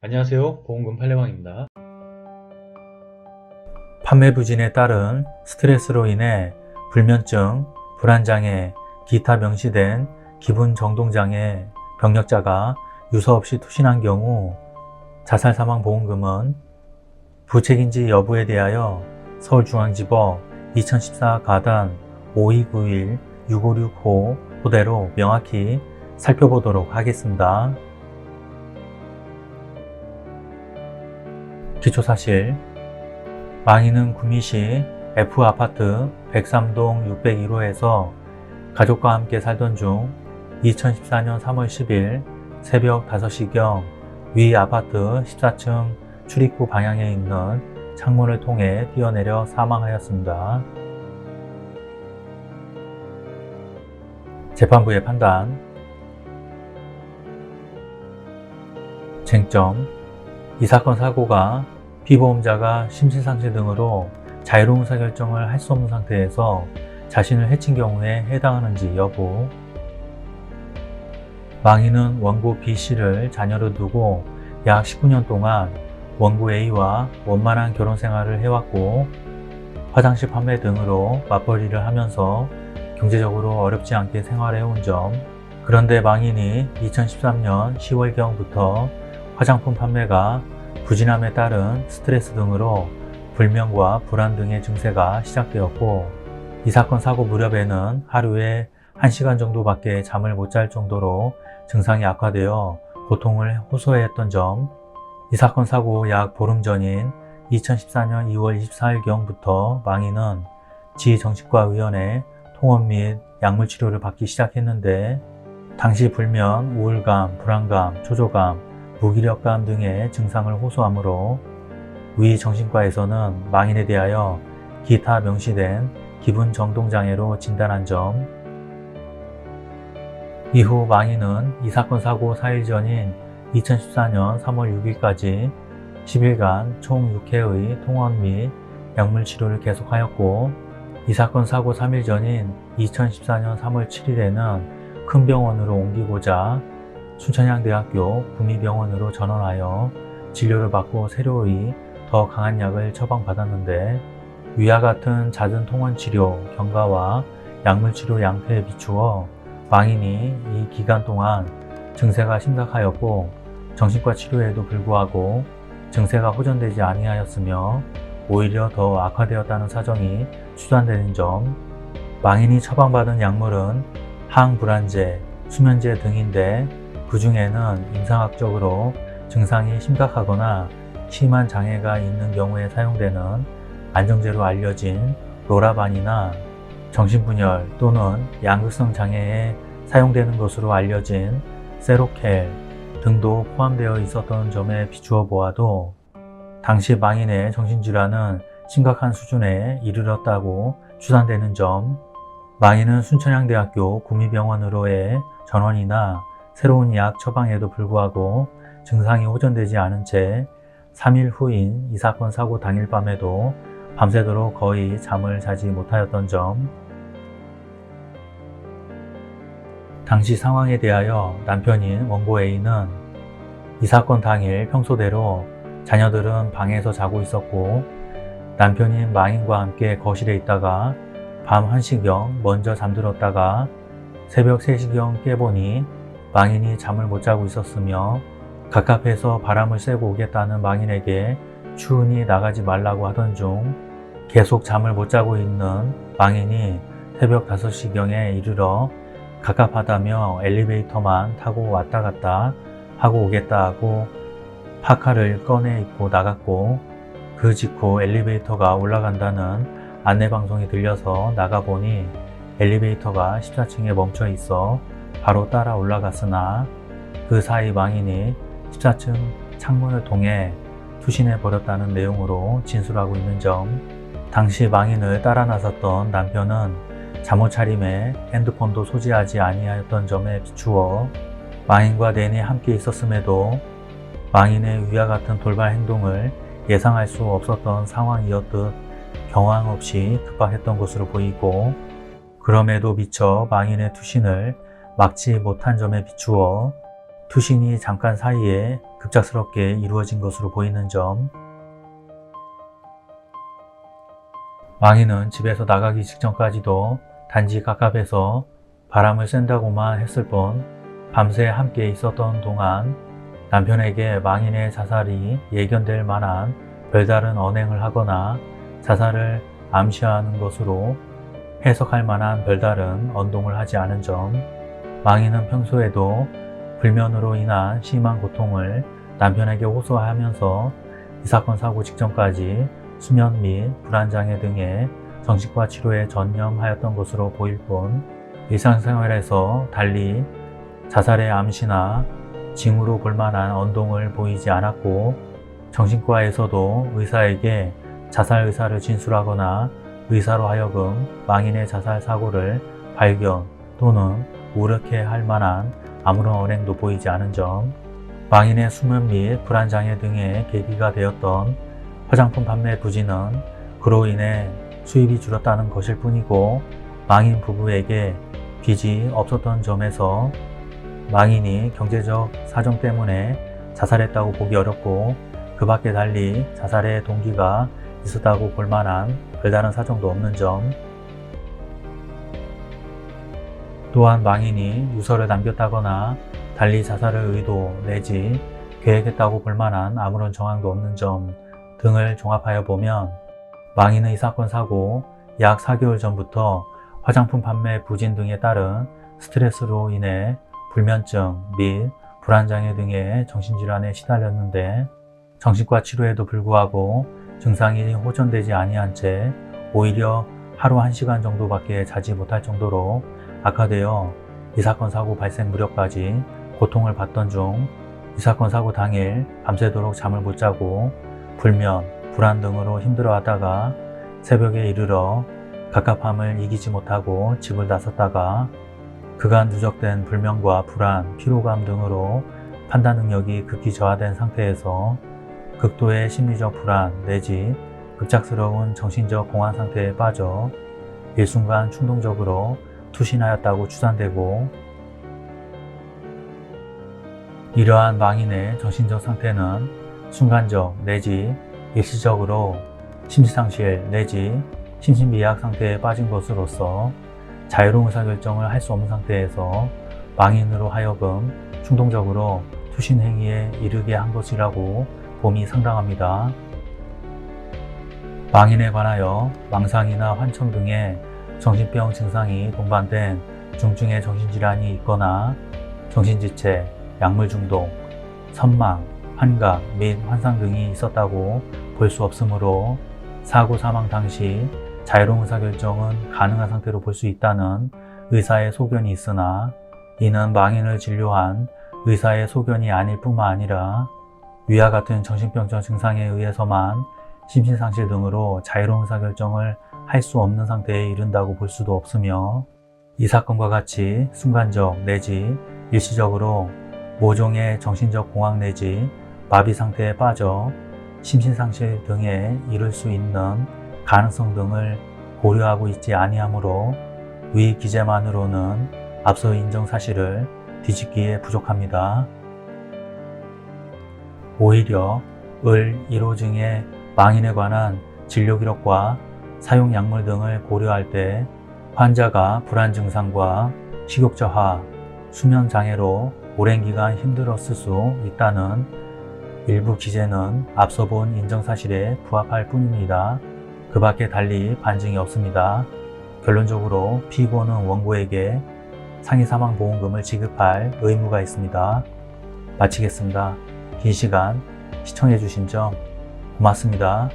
안녕하세요. 보험금 팔례방입니다. 판매 부진에 따른 스트레스로 인해 불면증, 불안장애, 기타 명시된 기분 정동장애 병력자가 유서 없이 투신한 경우 자살 사망 보험금은 부책인지 여부에 대하여 서울중앙지법 2014 가단 5291 6565 토대로 명확히 살펴보도록 하겠습니다. 기초사실. 망인은 구미시 F아파트 103동 601호에서 가족과 함께 살던 중 2014년 3월 10일 새벽 5시경 위 아파트 14층 출입구 방향에 있는 창문을 통해 뛰어내려 사망하였습니다. 재판부의 판단. 쟁점. 이 사건 사고가 피보험자가 심신상실 등으로 자유로운 의사결정을 할 수 없는 상태에서 자신을 해친 경우에 해당하는지 여부 망인은 원고 B씨를 자녀로 두고 약 19년 동안 원고 A와 원만한 결혼 생활을 해왔고 화장실 판매 등으로 맞벌이를 하면서 경제적으로 어렵지 않게 생활해온 점. 그런데 망인이 2013년 10월경부터 화장품 판매가 부진함에 따른 스트레스 등으로 불면과 불안 등의 증세가 시작되었고 이 사건 사고 무렵에는 하루에 1시간 정도밖에 잠을 못 잘 정도로 증상이 악화되어 고통을 호소했던 점, 이 사건 사고 약 보름 전인 2014년 2월 24일경부터 망인은 지정신과의원의 통원 및 약물 치료를 받기 시작했는데 당시 불면, 우울감, 불안감, 초조감, 무기력감 등의 증상을 호소하므로 위 정신과에서는 망인에 대하여 기타 명시된 기분 정동 장애로 진단한 점, 이후 망인은 이 사건 사고 4일 전인 2014년 3월 6일까지 10일간 총 6회의 통원 및 약물 치료를 계속하였고 이 사건 사고 3일 전인 2014년 3월 7일에는 큰 병원으로 옮기고자 춘천향대학교 구미병원으로 전원하여 진료를 받고 새로이 더 강한 약을 처방받았는데 위와 같은 잦은 통원 치료, 경과와 약물 치료 양태에 비추어 망인이 이 기간 동안 증세가 심각하였고 정신과 치료에도 불구하고 증세가 호전되지 아니하였으며 오히려 더 악화되었다는 사정이 추산되는 점 망인이 처방받은 약물은 항불안제, 수면제 등인데 그 중에는 임상학적으로 증상이 심각하거나 심한 장애가 있는 경우에 사용되는 안정제로 알려진 로라반이나 정신분열 또는 양극성 장애에 사용되는 것으로 알려진 세로켈 등도 포함되어 있었던 점에 비추어 보아도 당시 망인의 정신질환은 심각한 수준에 이르렀다고 추산되는 점, 망인은 순천향대학교 구미병원으로의 전원이나 새로운 약 처방에도 불구하고 증상이 호전되지 않은 채 3일 후인 이 사건 사고 당일 밤에도 밤새도록 거의 잠을 자지 못하였던 점, 당시 상황에 대하여 남편인 원고 A는 이 사건 당일 평소대로 자녀들은 방에서 자고 있었고 남편인 망인과 함께 거실에 있다가 밤 1시경 먼저 잠들었다가 새벽 3시경 깨보니 망인이 잠을 못 자고 있었으며 갑갑해서 바람을 쐬고 오겠다는 망인에게 추운이 나가지 말라고 하던 중 계속 잠을 못 자고 있는 망인이 새벽 5시경에 이르러 갑갑하다며 엘리베이터만 타고 왔다 갔다 하고 오겠다 하고 파카를 꺼내 입고 나갔고 그 직후 엘리베이터가 올라간다는 안내방송이 들려서 나가보니 엘리베이터가 14층에 멈춰 있어 바로 따라 올라갔으나 그 사이 망인이 14층 창문을 통해 투신해 버렸다는 내용으로 진술하고 있는 점. 당시 망인을 따라 나섰던 남편은 잠옷 차림에 핸드폰도 소지하지 아니하였던 점에 비추어 망인과 내내 함께 있었음에도 망인의 위와 같은 돌발 행동을 예상할 수 없었던 상황이었듯 경황 없이 급박했던 것으로 보이고 그럼에도 미처 망인의 투신을 막지 못한 점에 비추어 투신이 잠깐 사이에 급작스럽게 이루어진 것으로 보이는 점, 망인은 집에서 나가기 직전까지도 단지 갑갑해서 바람을 쐰다고만 했을 뿐 밤새 함께 있었던 동안 남편에게 망인의 자살이 예견될 만한 별다른 언행을 하거나 자살을 암시하는 것으로 해석할 만한 별다른 언동을 하지 않은 점, 망인은 평소에도 불면으로 인한 심한 고통을 남편에게 호소하면서 이 사건 사고 직전까지 수면 및 불안장애 등의 정신과 치료에 전념하였던 것으로 보일 뿐 일상생활에서 달리 자살의 암시나 징후로 볼 만한 언동을 보이지 않았고 정신과에서도 의사에게 자살 의사를 진술하거나 의사로 하여금 망인의 자살 사고를 발견 또는 우려케 할 만한 아무런 언행도 보이지 않은 점, 망인의 수면 및 불안장애 등의 계기가 되었던 화장품 판매 부진은 그로 인해 수입이 줄었다는 것일 뿐이고 망인 부부에게 빚이 없었던 점에서 망인이 경제적 사정 때문에 자살했다고 보기 어렵고 그 밖에 달리 자살의 동기가 있었다고 볼 만한 별다른 사정도 없는 점 또한 망인이 유서를 남겼다거나 달리 자살을 의도 내지 계획했다고 볼 만한 아무런 정황도 없는 점 등을 종합하여 보면 망인의 이 사건 사고 약 4개월 전부터 화장품 판매 부진 등에 따른 스트레스로 인해 불면증 및 불안장애 등의 정신질환에 시달렸는데 정신과 치료에도 불구하고 증상이 호전되지 아니한 채 오히려 하루 1시간 정도밖에 자지 못할 정도로 악화되어 이 사건 사고 발생 무렵까지 고통을 받던 중 이 사건 사고 당일 밤새도록 잠을 못 자고 불면, 불안 등으로 힘들어하다가 새벽에 이르러 갑갑함을 이기지 못하고 집을 나섰다가 그간 누적된 불면과 불안, 피로감 등으로 판단 능력이 극히 저하된 상태에서 극도의 심리적 불안 내지 급작스러운 정신적 공황 상태에 빠져 일순간 충동적으로 투신하였다고 추산되고 이러한 망인의 정신적 상태는 순간적 내지 일시적으로 심시상실 내지 심신미약 상태에 빠진 것으로서 자유로운 의사결정을 할 수 없는 상태에서 망인으로 하여금 충동적으로 투신 행위에 이르게 한 것이라고 봄이 상당합니다. 망인에 관하여 망상이나 환청 등의 정신병 증상이 동반된 중증의 정신질환이 있거나 정신지체, 약물 중독, 선망, 환각 및 환상 등이 있었다고 볼 수 없으므로 사고 사망 당시 자유로운 의사결정은 가능한 상태로 볼 수 있다는 의사의 소견이 있으나 이는 망인을 진료한 의사의 소견이 아닐 뿐만 아니라 위와 같은 정신병적 증상에 의해서만 심신상실 등으로 자유로운 의사결정을 할 수 없는 상태에 이른다고 볼 수도 없으며 이 사건과 같이 순간적 내지 일시적으로 모종의 정신적 공황 내지 마비 상태에 빠져 심신상실 등에 이를 수 있는 가능성 등을 고려하고 있지 아니하므로 위 기재만으로는 앞서 인정 사실을 뒤집기에 부족합니다. 오히려 을 1호증의 망인에 관한 진료 기록과 사용 약물 등을 고려할 때 환자가 불안 증상과 식욕 저하, 수면 장애로 오랜 기간 힘들었을 수 있다는 일부 기재는 앞서 본 인정 사실에 부합할 뿐입니다. 그 밖에 달리 반증이 없습니다. 결론적으로 피고는 원고에게 상해 사망 보험금을 지급할 의무가 있습니다. 마치겠습니다. 긴 시간 시청해 주신 점 고맙습니다.